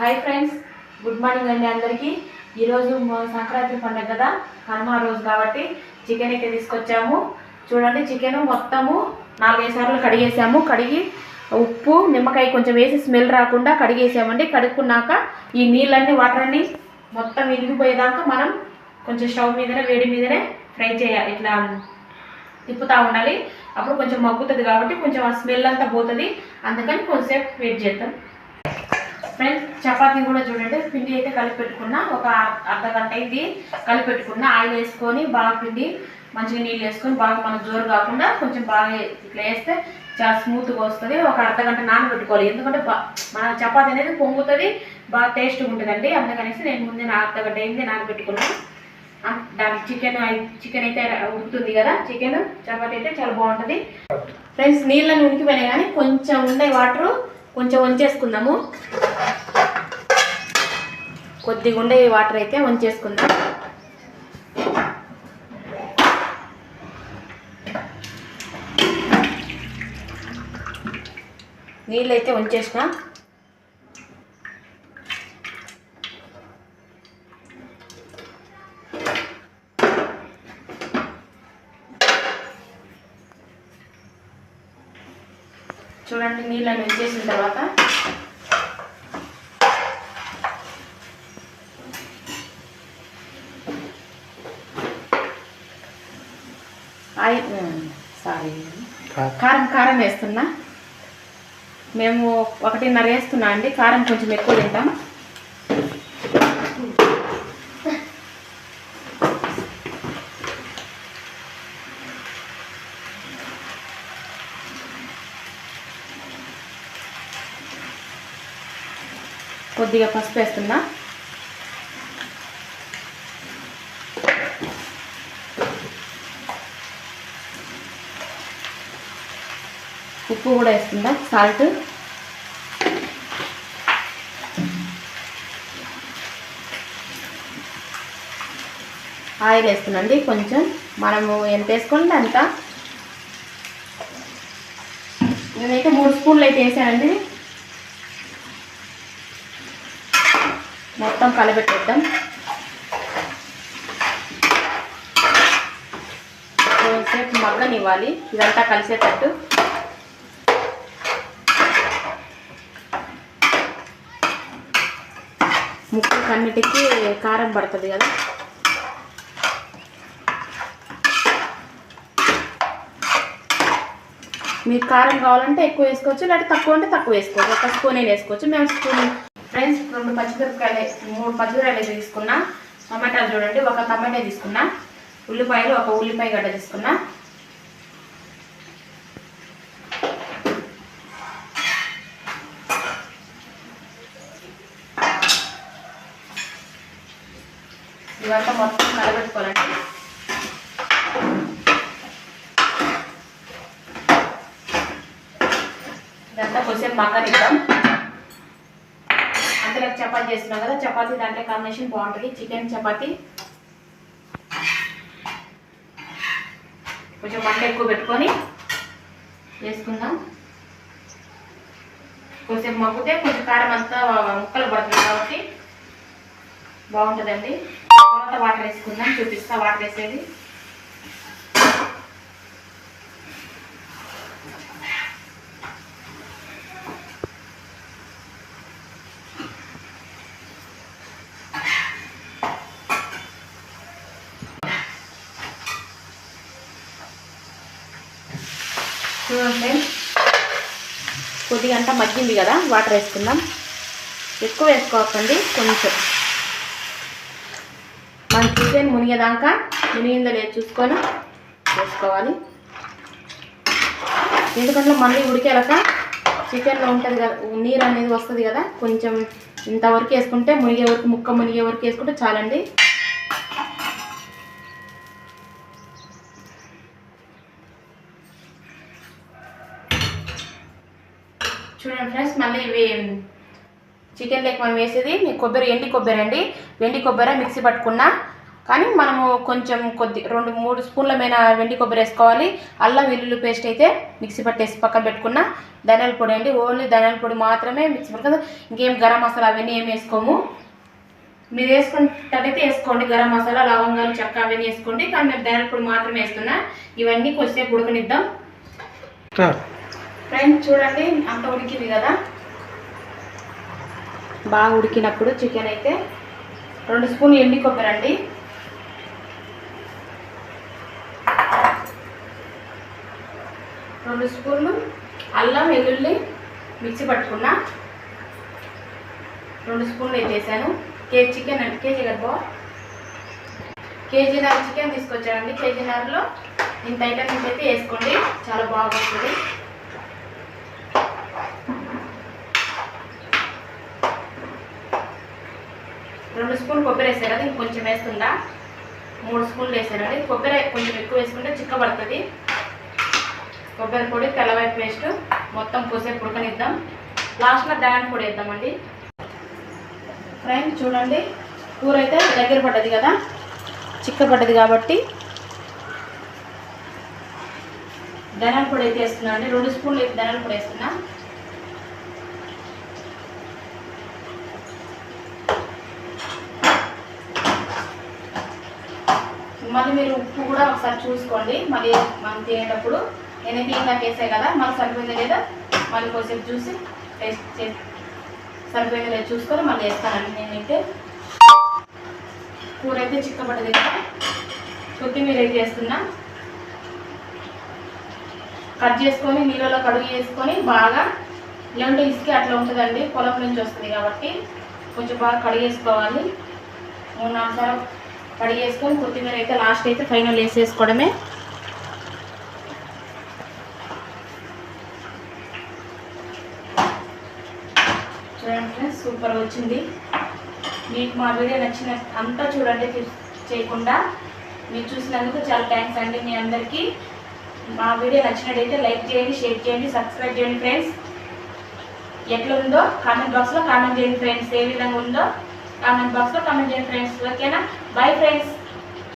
Hi friends good morning అండి అందరికీ. ఈరోజు సంక్రాంతి పండుగ కదా కనుమ రోజు కాబట్టి చికెన్ అయితే తీసుకొచ్చాము. చూడండి చికెన్ మొత్తము నాలుగైదు సార్లు కడిగేసాము. కడిగి ఉప్పు నిమ్మకాయ కొంచెం వేసి స్మెల్ రాకుండా కడిగేసామండి. కడుక్కున్నాక ఈ నీళ్ళన్నీ వాటర్ మొత్తం ఇరిగిపోయేదాకా మనం కొంచెం స్టవ్ మీదనే వేడి మీదనే ఫ్రై చేయాలి. ఇట్లా తిప్పుతూ ఉండాలి. అప్పుడు కొంచెం మగ్గుతుంది కాబట్టి కొంచెం ఆ స్మెల్ అంతా పోతుంది. అందుకని కొంచెంసేపు వెయిట్ చేద్దాం. ఫ్రెండ్స్ చపాతీ కూడా చూడండి. పిండి అయితే కలిపి పెట్టుకున్నా ఒక అర్ధ గంట ఇది కలిపి పెట్టుకున్నా ఆయిల్ వేసుకొని బాగా పిండి మంచిగా నీళ్ళు వేసుకొని బాగా మనం జోరు కాకుండా కొంచెం బాగా ఇట్లా వేస్తే చాలా స్మూత్గా వస్తుంది. ఒక అర్ధ గంట నానబెట్టుకోవాలి. ఎందుకంటే మన చపాతీ అనేది పొంగుతుంది బాగా టేస్ట్గా ఉంటుందండి. అందుకనేసి నేను ముందే నా అర్ధ గంట అయింది నానబెట్టుకున్నాను దానికి చికెన్ చికెన్ అయితే ఉడుకుతుంది కదా? చికెన్ చపాతీ అయితే చాలా బాగుంటుంది. ఫ్రెండ్స్ నీళ్ళని ఉనికిపోయినాయి కానీ కొంచెం ఉండే వాటర్ కొంచెం వంచేసుకుందాము. కొద్దిగా ఉండే వాటర్ అయితే వంచేసుకుందాం నీళ్ళు అయితే వంచేసిన చూడండి నీళ్ళని వంచేసిన తర్వాత సారీ. కారం కారం వేస్తున్నా. మేము ఒకటిన్నర వేస్తున్నా అండి. కారం కొంచెం ఎక్కువ తింటాం. కొద్దిగా పసుపు వేస్తున్నా. ఉప్పు కూడా వేస్తుందా సాల్ట్. ఆయిల్ వేస్తుందండి కొంచెం మనము ఎంత వేసుకోండి అంత. నేనైతే మూడు స్పూన్లు అయితే వేసానండి. మొత్తం కలబెట్టేద్దాం. కొంచెంసేపు మగ్గనివ్వాలి. ఇదంతా కలిసేటట్టు. ముక్కలు అన్నిటికీ కారం పడుతుంది కదా. మీకు కారం కావాలంటే ఎక్కువ వేసుకోవచ్చు లేకపోతే తక్కువ అంటే తక్కువ వేసుకోవచ్చు. ఒక స్పూన్ అయినా వేసుకోవచ్చు. మేము స్పూన్ ఫ్రెండ్స్ రెండు పచ్చిమిరపకాయలు మూడు పచ్చిమిరపకాయలు తీసుకున్నా. టమాటాలు చూడండి ఒక టమాటా తీసుకున్నా. ఉల్లిపాయలు ఒక ఉల్లిపాయ గడ్డ తీసుకున్నా. ఇవంతా మొత్తం కలబెట్టుకోవాలండి. ఇదంతా కొంచెం మగ్గనిద్దాం. అంతలో చపాతి చేస్తున్నాం కదా చపాతీ దాంట్లో కాంబినేషన్ బాగుంటుంది. చికెన్ చపాతీ. కొంచెం మంట ఎక్కువ పెట్టుకొని వేసుకుందాం కొంచెం మగ్గితే కొంచెం కారం అంతా ముక్కలు పడుతుంది కాబట్టి బాగుంటుందండి. తర్వాత వాటర్ వేసుకుందాం. చూపిస్తా వాటర్ వేసేది. చూడండి కొద్దిగా అంతా మగ్గింది కదా వాటర్ వేసుకుందాం. ఎక్కువ వేసుకోకండి కొంచెం. చికెన్ మునిగేదాకా మునిగిందో లేదు చూసుకొని వేసుకోవాలి. ఎందుకంటే మళ్ళీ ఉడికేలాక చికెన్లో ఉంటుంది కదా నీరు అనేది వస్తుంది కదా కొంచెం ఇంతవరకు వేసుకుంటే మునిగే వరకు ముక్క మునిగే వరకు వేసుకుంటే చాలండి. చూడండి ఫ్రెండ్స్ మళ్ళీ ఇవి చికెన్ లెక్క మనం వేసేది మీ కొబ్బరి ఎండి కొబ్బరి అండి. ఎండి కొబ్బరి మిక్సీ పట్టుకున్నా కానీ మనము కొంచెం కొద్ది రెండు మూడు స్పూన్ల మీద వెండి కొబ్బరి వేసుకోవాలి. అల్లం వెల్లుల్లి పేస్ట్ అయితే మిక్సీ పట్టేసి పక్కన పెట్టుకున్న. ధనియాల పొడి అండి. ఓన్లీ ధనియాల పొడి మాత్రమే మిక్సీ పట్టుకుంది ఇంకేం గరం మసాలా అవన్నీ ఏం వేసుకోము. మీరు వేసుకున్నట్టయితే వేసుకోండి. గరం మసాలా లవంగాలు చెక్క అవన్నీ వేసుకోండి. కానీ నేను ధనియాల పొడి మాత్రమే వేస్తున్నా. ఇవన్నీ కొద్దిసేపు ఉడకనిద్దాం. ఫ్రెండ్స్ చూడండి అంత ఉడికింది కదా. బాగా ఉడికినప్పుడు చికెన్ అయితే రెండు స్పూన్లు ఎండి కొబ్బరి అండి. రెండు స్పూన్లు అల్లం వెల్లుల్లి మిక్సీ పట్టుకున్నా. రెండు స్పూన్లు వేసేసాను వేసాను కేజీ చికెన్ అండి కేజీ కదా కేజీ నార్ చికెన్ తీసుకొచ్చానండి. కేజీన్నరలో ఇంత ఐటమ్స్ అయితే వేసుకోండి. చాలా బాగుంటుంది. రెండు స్పూన్లు కొబ్బరి వేసారు కదా ఇంకొంచెం వేస్తుందా? మూడు స్పూన్లు వేసారండి కొబ్బరి కొంచెం ఎక్కువ వేసుకుంటే చిక్కబడుతుంది. కొబ్బరి పొడి తెల్లవారి పేస్ట్ మొత్తం పూసేపు ఉడకనిద్దాం. లాస్ట్లో దాని పొడి వేద్దామండి. ఫ్రెండ్ చూడండి కూర అయితే దగ్గర పడ్డది కదా? చిక్క పడ్డది కాబట్టి. ధనియాల పొడి అయితే వేస్తున్నా అండి. రెండు స్పూన్లు అయితే ధనియాల పొడి వేస్తున్నా. మళ్ళీ మీరు ఉప్పు కూడా ఒకసారి చూసుకోండి. మళ్ళీ మనం తినేటప్పుడు నేనైతే ఇందాక వేసాయి కదా మళ్ళీ సరిపోయిందా లేదా? మళ్ళీ కొద్దిసేపు చూసి టేస్ట్ చేసి సరిపోయిందా లేదా చూసుకొని మళ్ళీ వేస్తానండి నేనైతే. కూర అయితే చిక్కబడ్డది కదా కొత్తిమీర అయితే వేస్తున్నా. కట్ చేసుకొని నీళ్ళలో కడుగు చేసుకొని బాగా ఇలాంటి ఇసుక అట్లా ఉంటుందండి పొలం నుంచి వస్తుంది కాబట్టి కొంచెం బాగా కడిగేసుకోవాలి మూడు నాలుగు సార్లు కడిగేసుకొని కొత్తిమీర అయితే లాస్ట్ అయితే ఫైనల్ వేసేసుకోవడమే చూడండి ఫ్రెండ్స్ సూపర్ వచ్చింది. మీకు మా వీడియో నచ్చిన అంతా చూడండి చేయకుండా. మీరు చూసినందుకు చాలా థ్యాంక్స్ అండి మీ అందరికీ. మా వీడియో నచ్చినట్టయితే లైక్ చేయండి షేర్ చేయండి సబ్స్క్రైబ్ చేయండి ఫ్రెండ్స్ ఎట్లా ఉందో కామెంట్ బాక్స్లో కామెంట్ చేయండి ఫ్రెండ్స్ ఏ విధంగా ఉందో కామెంట్ బాక్స్లో కామెంట్ చేయండి ఫ్రెండ్స్ ఓకేనా బాయ్ ఫ్రెండ్స్